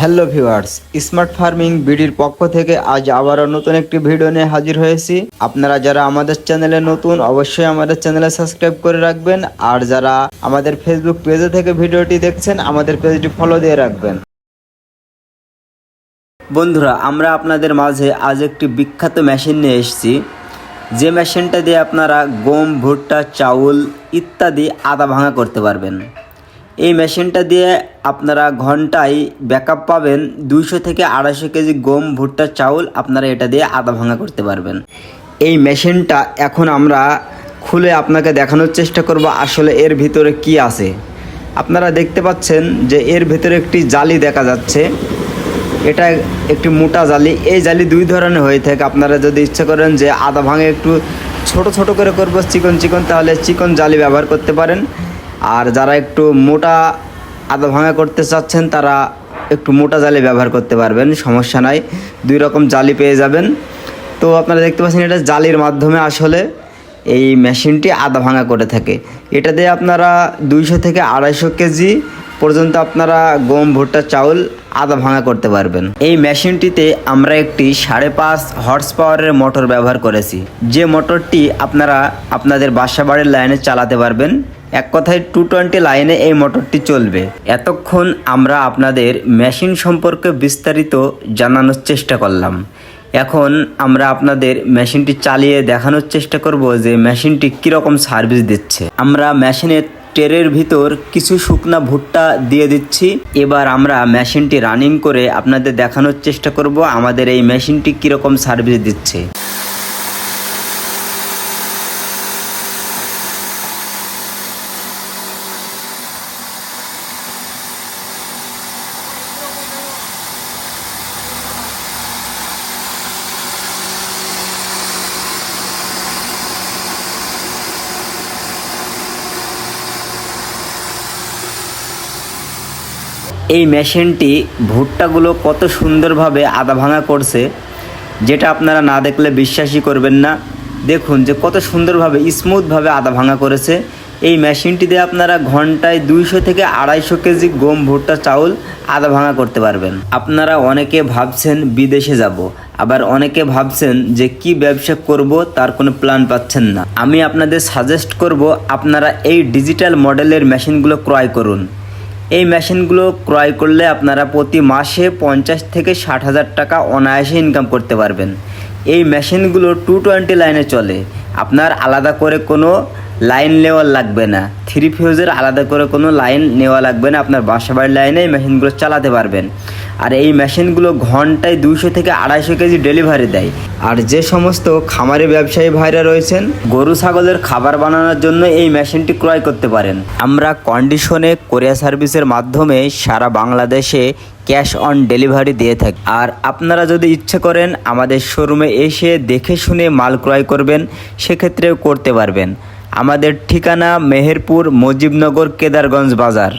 Hello viewers, smart farming বিডির পক্ষ থেকে আজ আবারও নতুন একটি ভিডিও নিয়ে হাজির হয়েছি। আপনারা যারা আমাদের চ্যানেলে নতুন, অবশ্যই আমাদের চ্যানেলে সাবস্ক্রাইব করে রাখবেন। আর যারা আমাদের ফেসবুক পেজে থেকে ভিডিওটি দেখছেন, আমাদের পেজটি ফলো দিয়ে রাখবেন। বন্ধুরা, আমরা আপনাদের মাঝে আজ একটি বিখ্যাত মেশিন নিয়ে এসেছি। যে মেশিনটা দিয়ে আপনারা গম, ভুট্টা, চাউল ইত্যাদি আদা ভাঙা করতে পারবেন। এই মেশিনটা দিয়ে আপনারা ঘন্টায় ব্যাকআপ পাবেন দুইশো থেকে আড়াইশো কেজি গম, ভুট্টা, চাউল আপনারা এটা দিয়ে আদা ভাঙা করতে পারবেন। এই মেশিনটা এখন আমরা খুলে আপনাকে দেখানোর চেষ্টা করব আসলে এর ভিতরে কি আছে। আপনারা দেখতে পাচ্ছেন যে এর ভিতরে একটি জালি দেখা যাচ্ছে। এটা একটি মোটা জালি। এই জালি দুই ধরনের হয়ে থাকে। আপনারা যদি ইচ্ছা করেন যে আদা ভাঙে একটু ছোট ছোট করে করব, চিকন চিকন, তাহলে চিকন জালি ব্যবহার করতে পারেন। আর যারা একটু মোটা আদা ভাঙা করতে চাচ্ছেন, তারা একটু মোটা জালি ব্যবহার করতে পারবেন, সমস্যা নাই। দুই রকম জালি পেয়ে যাবেন। তো আপনারা দেখতে পাচ্ছেন, এটা জালির মাধ্যমে আসলে এই মেশিনটি আদা ভাঙা করে থাকে। এটা দিয়ে আপনারা দুইশো থেকে আড়াইশো কেজি পর্যন্ত আপনারা গম, ভুট্টা, চাউল আদা ভাঙা করতে পারবেন। এই মেশিনটিতে আমরা একটি সাড়ে পাঁচ হর্স পাওয়ারের মোটর ব্যবহার করেছি। যে মোটরটি আপনারা আপনাদের বাসা বাড়ির লাইনে চালাতে পারবেন। এক কথায় টু টোয়েন্টি লাইনে এই মোটরটি চলবে। এতক্ষণ আমরা আপনাদের মেশিন সম্পর্কে বিস্তারিত জানানোর চেষ্টা করলাম। এখন আমরা আপনাদের মেশিনটি চালিয়ে দেখানোর চেষ্টা করব যে মেশিনটি কীরকম সার্ভিস দিচ্ছে। আমরা মেশিনের ট্রের ভিতর কিছু শুকনা ভুট্টা দিয়ে দিচ্ছি। এবার আমরা মেশিনটি রানিং করে আপনাদের দেখানোর চেষ্টা করব আমাদের এই মেশিনটি কীরকম সার্ভিস দিচ্ছে। এই মেশিনটি ভুট্টাগুলো কত সুন্দরভাবে আদা ভাঙা করছে, যেটা আপনারা না দেখলে বিশ্বাসই করবেন না। দেখুন যে কত সুন্দরভাবে, স্মুথভাবে আদা ভাঙা করেছে। এই মেশিনটি দিয়ে আপনারা ঘন্টায় দুইশো থেকে আড়াইশো কেজি গম ভুট্টা চাউল আদা ভাঙা করতে পারবেন। আপনারা অনেকে ভাবছেন বিদেশে যাব, আবার অনেকে ভাবছেন যে কি ব্যবসা করব তার কোনো প্ল্যান পাচ্ছেন না। আমি আপনাদের সাজেস্ট করব আপনারা এই ডিজিটাল মডেলের মেশিনগুলো ক্রয় করুন। এই মেশিনগুলো ক্রয় করলে আপনারা প্রতি মাসে পঞ্চাশ থেকে ষাট হাজার টাকা অনায়াসে ইনকাম করতে পারবেন। এই মেশিনগুলো টু টোয়েন্টি লাইনে চলে। আপনার আলাদা করে কোনো লাইন নেওয়া লাগবে না। থ্রি ফিউজের আলাদা করে কোনো লাইন নেওয়া লাগবে না। আপনার বাসাবাড়ির লাইনে এই মেশিনগুলো চালাতে পারবেন। আর এই মেশিনগুলো ঘন্টায় দুইশো থেকে আড়াইশো কেজি ডেলিভারি দেয়। আর যে সমস্ত খামারি ব্যবসায়ী ভাইরা রয়েছেন, গরু ছাগলের খাবার বানানোর জন্য এই মেশিনটি ক্রয় করতে পারেন। আমরা কন্ডিশনে কোরিয়া সার্ভিসের মাধ্যমে সারা বাংলাদেশে ক্যাশ অন ডেলিভারি দিয়ে থাকি। আর আপনারা যদি ইচ্ছে করেন আমাদের শোরুমে এসে দেখে শুনে মাল ক্রয় করবেন, সেক্ষেত্রেও করতে পারবেন। আমাদের ঠিকানা মেহেরপুর মুজিবনগর কেদারগঞ্জ বাজার।